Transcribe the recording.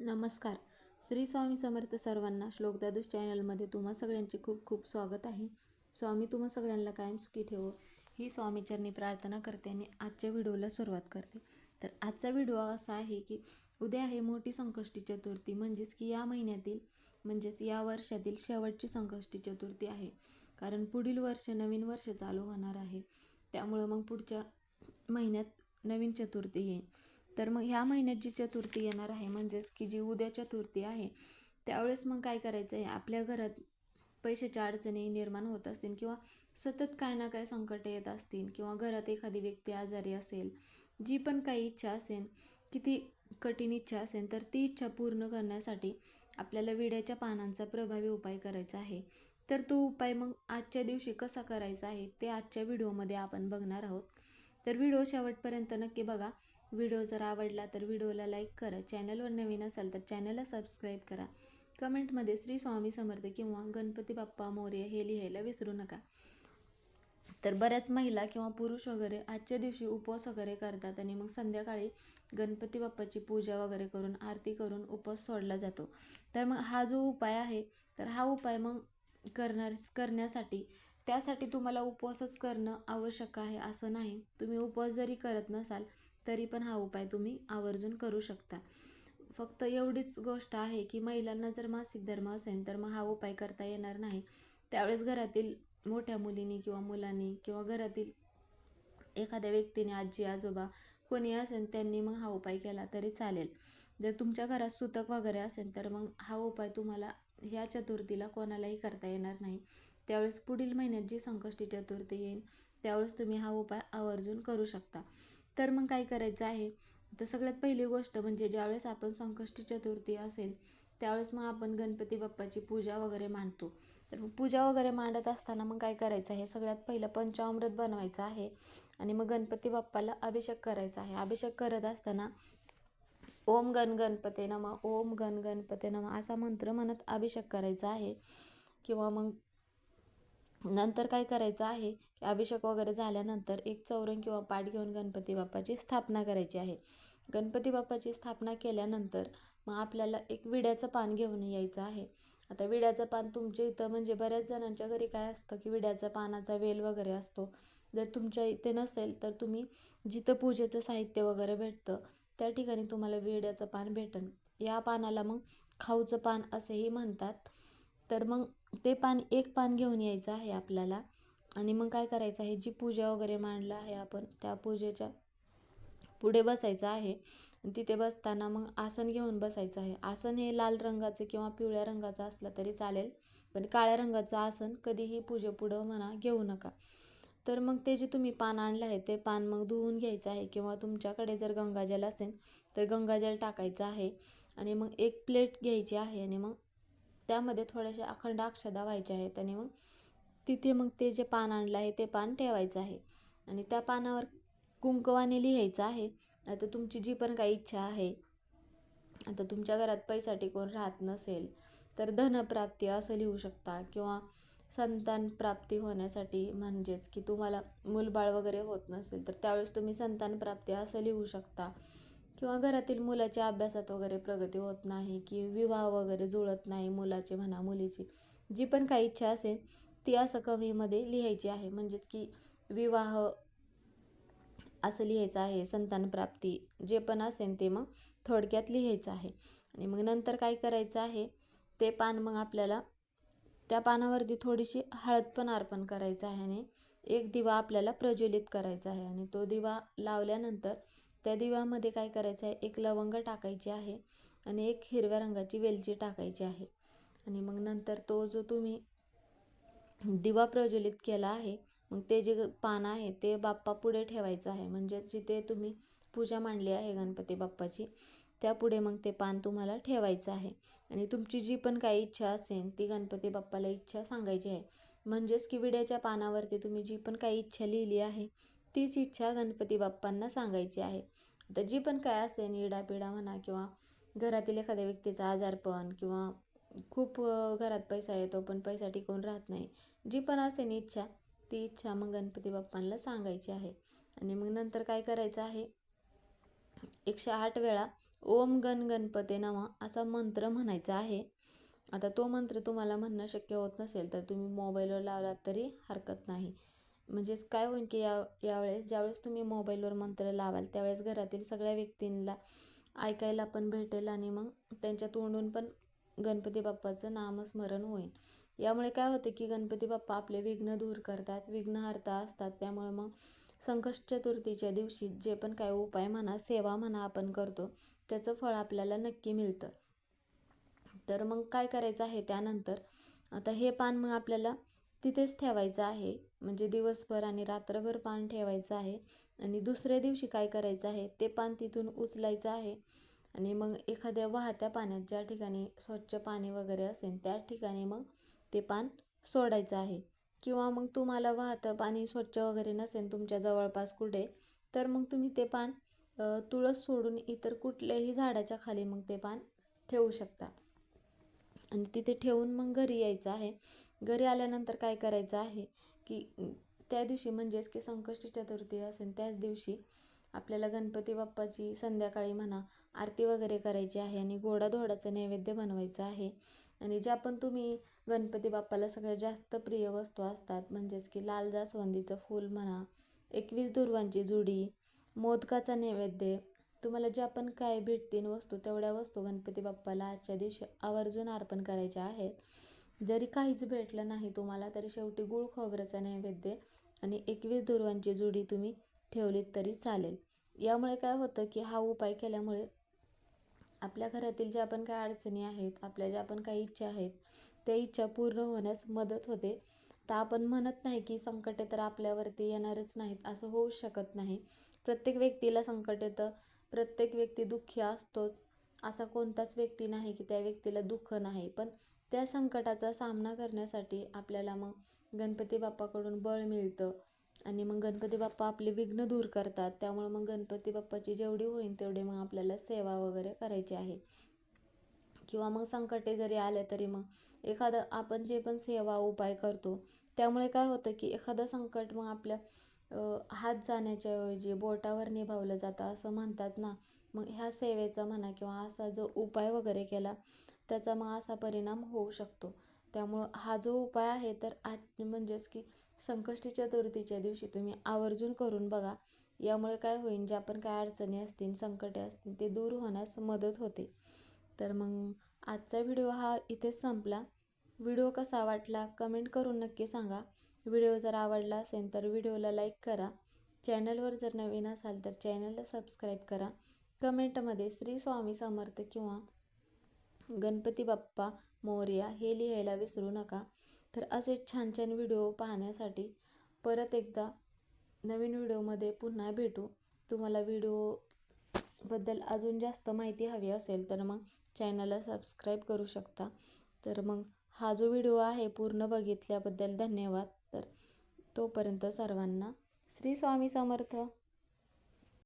नमस्कार. श्री स्वामी समर्थ सर्वांना श्लोकदादूस चॅनलमध्ये तुम्हा सगळ्यांचे खूप खूप स्वागत आहे. स्वामी तुम्हा सगळ्यांना कायम सुखी ठेवो. ही स्वामीचरणी प्रार्थना करते आणि आजच्या व्हिडिओला सुरुवात करते. तर आजचा व्हिडिओ असा आहे की उद्या आहे मोठी संकष्टी चतुर्थी. म्हणजेच की या महिन्यातील म्हणजेच या वर्षातील शेवटची संकष्टी चतुर्थी आहे. कारण पुढील वर्ष नवीन वर्ष चालू होणार आहे. त्यामुळं मग पुढच्या महिन्यात नवीन चतुर्थी येईल. तर मग ह्या महिन्यात जी चतुर्थी येणार आहे म्हणजेच की जी उद्या चतुर्थी आहे त्यावेळेस मग काय करायचं आहे आपल्या घरात पैशाच्या अडचणी निर्माण होत असतील किंवा सतत काय ना काय संकट येत असतील किंवा घरात एखादी व्यक्ती आजारी असेल जी पण काही इच्छा असेल किती कठीण इच्छा असेल तर ती इच्छा पूर्ण करण्यासाठी आपल्याला विड्याच्या पानांचा प्रभावी उपाय करायचा आहे. तर तो उपाय मग आजच्या दिवशी कसा करायचा आहे ते आजच्या व्हिडिओमध्ये आपण बघणार आहोत. तर व्हिडिओ शेवटपर्यंत नक्की बघा. व्हिडिओ जर आवडला तर व्हिडिओला लाईक करा. चॅनलवर नवीन असाल तर चॅनलला सबस्क्राईब करा. कमेंटमध्ये श्री स्वामी समर्थ किंवा गणपती बाप्पा मोर्य हे लिहायला विसरू नका. तर बऱ्याच महिला किंवा पुरुष वगैरे आजच्या दिवशी उपवास वगैरे करतात आणि मग संध्याकाळी गणपती बाप्पाची पूजा वगैरे करून आरती करून उपवास सोडला जातो. तर मग हा जो उपाय आहे तर हा उपाय मग करणार करण्यासाठी त्यासाठी तुम्हाला उपवासच करणं आवश्यक आहे असं नाही. तुम्ही उपवास जरी करत नसाल तरी पण हा उपाय तुम्ही आवर्जून करू शकता. फक्त एवढीच गोष्ट आहे की महिलांना जर मासिक धर्म असेल तर मग हा उपाय करता येणार नाही. त्यावेळेस घरातील मोठ्या मुलींनी किंवा मुलांनी किंवा घरातील एखाद्या व्यक्तीने आजी आजोबा कोणी असेल त्यांनी मग हा उपाय केला तरी चालेल. जर तुमच्या घरात सुतक वगैरे असेल तर मग हा उपाय तुम्हाला ह्या चतुर्थीला कोणालाही करता येणार नाही. त्यावेळेस पुढील महिन्यात जी संकष्टी चतुर्थी येईल त्यावेळेस तुम्ही हा उपाय आवर्जून करू शकता. तर मग काय करायचं आहे? तर सगळ्यात पहिली गोष्ट म्हणजे ज्यावेळेस आपण संकष्टी चतुर्थी असेल त्यावेळेस मग आपण गणपती बाप्पाची पूजा वगैरे मांडतो. तर पूजा वगैरे मांडत असताना मग काय करायचं आहे? सगळ्यात पहिलं पंचामृत बनवायचं आहे आणि मग गणपती बाप्पाला अभिषेक करायचा आहे. अभिषेक करत असताना ओम गण गणपते नम ओम गण गणपते नम असा मंत्र म्हणत अभिषेक करायचा आहे. किंवा मग नंतर काय करायचं आहे की अभिषेक वगैरे झाल्यानंतर एक चौरंग किंवा पाठ घेऊन गणपती बाप्पाची स्थापना करायची आहे. गणपती बाप्पाची स्थापना केल्यानंतर मग आपल्याला एक विड्याचं पान घेऊन यायचं आहे. आता विड्याचं पान तुमच्या इथं म्हणजे बऱ्याच जणांच्या घरी काय असतं की विड्याचा पानाचा वेल वगैरे असतो. जर तुमच्या इथे नसेल तर तुम्ही जिथं पूजेचं साहित्य वगैरे भेटतं त्या ठिकाणी तुम्हाला विड्याचं पान भेटन. या पानाला मग खाऊचं पान असेही म्हणतात. तर मग ते पान एक पान घेऊन यायचं आहे आपल्याला. आणि मग काय करायचं आहे जी पूजा वगैरे मांडलं आहे आपण त्या पूजेच्या पुढे बसायचं आहे. तिथे बसताना मग आसन घेऊन बसायचं आहे. आसन हे लाल रंगाचं किंवा पिवळ्या रंगाचं असलं तरी चालेल पण काळ्या रंगाचं आसन कधीही पूजेपुढं म्हणा घेऊ नका. तर मग ते जे तुम्ही पान आणलं आहे ते पान मग धुवून घ्यायचं आहे किंवा तुमच्याकडे जर गंगाजल असेल तर गंगाजल टाकायचं आहे. आणि मग एक प्लेट घ्यायची आहे आणि मग त्यामध्ये थोड्याशा अखंड अक्षदा व्हायच्या आहेत आणि मग तिथे मग ते जे पान आणलं आहे ते पान ठेवायचं आहे. आणि त्या पानावर कुंकवाने लिहायचं आहे. आता तुमची जी पण काही इच्छा आहे आता तुमच्या घरात पैसा टिकून राहत नसेल तर धनप्राप्ती असं लिहू शकता किंवा संतान प्राप्ती होण्यासाठी म्हणजेच की तुम्हाला मूलबाळ वगैरे होत नसेल तर त्यावेळेस तुम्ही संतान प्राप्ती असं लिहू शकता. किंवा घरातील मुलाच्या अभ्यासात वगैरे प्रगती होत नाही की विवाह वगैरे जुळत नाही मुलाचे म्हणा मुलीची जी पण काही इच्छा असेल ती असं कमीमध्ये लिहायची आहे. म्हणजेच की विवाह असं लिहायचं आहे संतानप्राप्ती जे पण असेल ते मग थोडक्यात लिहायचं आहे. आणि मग नंतर काय करायचं आहे ते पान मग आपल्याला त्या पानावरती थोडीशी हळद पण अर्पण करायचं आहे आणि एक दिवा आपल्याला प्रज्वलित करायचा आहे. आणि तो दिवा लावल्यानंतर त्या दिव्यामध्ये काय करायचं आहे? एक लवंग टाकायची आहे आणि एक हिरव्या रंगाची वेलची टाकायची आहे. आणि मग नंतर तो जो तुम्ही दिवा प्रज्वलित केला आहे मग ते जे पान आहे ते बाप्पा पुढे ठेवायचं आहे. म्हणजे जिथे तुम्ही पूजा मांडली आहे गणपती बाप्पाची त्यापुढे मग ते पान तुम्हाला ठेवायचं आहे. आणि तुमची जी पण काही इच्छा असेल ती गणपती बाप्पाला इच्छा सांगायची आहे. म्हणजेच की विड्याच्या पानावरती तुम्ही जी पण काही इच्छा लिहिली आहे तीच इच्छा गणपती बाप्पांना सांगायची आहे. आता जी पण काय असेल इडापिडा म्हणा किंवा घरातील एखाद्या व्यक्तीचा आजारपण किंवा खूप घरात पैसा येतो पण पैसा टिकून राहत नाही जी पण असेल इच्छा ती इच्छा मग गणपती बाप्पांना सांगायची आहे. आणि मग नंतर काय करायचं आहे? एकशे आठ वेळा ओम गण गणपते नवा असा मंत्र म्हणायचा आहे. आता तो मंत्र तुम्हाला म्हणणं शक्य होत नसेल तर तुम्ही मोबाईलवर लावलात तरी हरकत नाही. म्हणजेच काय होईल की या यावेळेस ज्यावेळेस तुम्ही मोबाईलवर मंत्र लावाल त्यावेळेस घरातील सगळ्या व्यक्तींना ऐकायला पण भेटेल आणि मग त्यांच्या तोंडून पण गणपती बाप्पाचं नामस्मरण होईल. यामुळे काय होते की गणपती बाप्पा आपले विघ्न दूर करतात विघ्नहर्ता असतात त्यामुळे मग संकष्ट चतुर्थीच्या दिवशी जे पण काय उपाय म्हणा सेवा म्हणा आपण करतो त्याचं फळ आपल्याला नक्की मिळतं. तर मग काय करायचं आहे त्यानंतर आता हे पान मग आपल्याला तिथेच ठेवायचं आहे. म्हणजे दिवसभर आणि रात्रभर पान ठेवायचं आहे. आणि दुसऱ्या दिवशी काय करायचं आहे? ते पान तिथून उचलायचं आहे. आणि मग एखाद्या वाहत्या पाण्यात ज्या ठिकाणी स्वच्छ पाणी वगैरे असेल त्या ठिकाणी मग ते पान सोडायचं आहे. किंवा मग तुम्हाला वाहतं पाणी स्वच्छ वगैरे नसेल तुमच्या जवळपास कुठे तर मग तुम्ही ते पान तुळस सोडून इतर कुठल्याही झाडाच्या खाली मग ते पान ठेवू शकता. आणि तिथे ठेवून मग घरी यायचं आहे. घरी आल्यानंतर काय करायचं आहे? की त्या दिवशी म्हणजेच की संकष्टी चतुर्थी असेल त्याच दिवशी आपल्याला गणपती बाप्पाची संध्याकाळी म्हणा आरती वगैरे करायची आहे आणि गोडाधोडाचं नैवेद्य बनवायचं आहे. आणि ज्या पण तुम्ही गणपती बाप्पाला सगळ्यात जास्त प्रिय वस्तू असतात म्हणजेच की लाल जास्वंदीचं फूल म्हणा एकवीस दुर्वांची जुडी मोदकाचा नैवेद्य तुम्हाला ज्या पण काय भेटतील वस्तू तेवढ्या वस्तू गणपती बाप्पाला आजच्या दिवशी आवर्जून अर्पण करायच्या आहेत. जरी काहीच भेटलं नाही तुम्हाला तरी शेवटी गुळ खोबऱ्याचा नैवेद्य आणि एकवीस दुर्वांची जुडी तुम्ही ठेवलीत तरी चालेल. यामुळे काय होतं की हा उपाय केल्यामुळे आपल्या घरातील ज्या पण काही अडचणी आहेत आपल्या ज्या पण काही इच्छा आहेत त्या इच्छा पूर्ण होण्यास मदत होते. तर आपण म्हणत नाही की संकटे तर आपल्यावरती येणारच नाहीत असं होऊ शकत नाही. प्रत्येक व्यक्तीला संकट येतं प्रत्येक व्यक्ती दुःखी असतोच असा कोणताच व्यक्ती नाही की त्या व्यक्तीला दुःख नाही. पण त्या संकटाचा सामना करण्यासाठी आपल्याला मग गणपती बाप्पाकडून बळ मिळतं. आणि मग गणपती बाप्पा आपले विघ्न दूर करतात. त्यामुळे मग गणपती बाप्पाची जेवढी होईल तेवढी मग आपल्याला सेवा वगैरे करायची आहे. किंवा मग संकटे जरी आले तरी मग एखादं आपण जे पण सेवा उपाय करतो त्यामुळे काय होतं की एखादं संकट मग आपल्या हात जाण्याच्या ऐवजी बोटावर निभावलं जातं असं म्हणतात ना. मग ह्या सेवेचा म्हणा किंवा असा जो उपाय वगैरे केला त्याचा मग असा परिणाम होऊ शकतो. त्यामुळं हा जो उपाय आहे तर आज म्हणजेच की संकष्टी चतुर्थीच्या दिवशी तुम्ही आवर्जून करून बघा. यामुळे काय होईल ज्या पण काय अडचणी असतील संकटे असतील ते दूर होण्यास मदत होते. तर मग आजचा व्हिडिओ हा इथेच संपला. व्हिडिओ कसा वाटला कमेंट करून नक्की सांगा. व्हिडिओ जर आवडला असेल तर व्हिडिओला लाईक करा. चॅनलवर जर नवीन असाल तर चॅनलला सबस्क्राईब करा. कमेंटमध्ये श्री स्वामी समर्थ किंवा गणपती बाप्पा मोर्या हे लिहायला विसरू नका. तर असे छान छान व्हिडिओ पाहण्यासाठी परत एकदा नवीन व्हिडिओमध्ये पुन्हा भेटू. तुम्हाला व्हिडिओबद्दल अजून जास्त माहिती हवी असेल तर मग चॅनलला सबस्क्राईब करू शकता. तर मग हा जो व्हिडिओ आहे पूर्ण बघितल्याबद्दल धन्यवाद. तर तोपर्यंत सर्वांना श्री स्वामी समर्थ.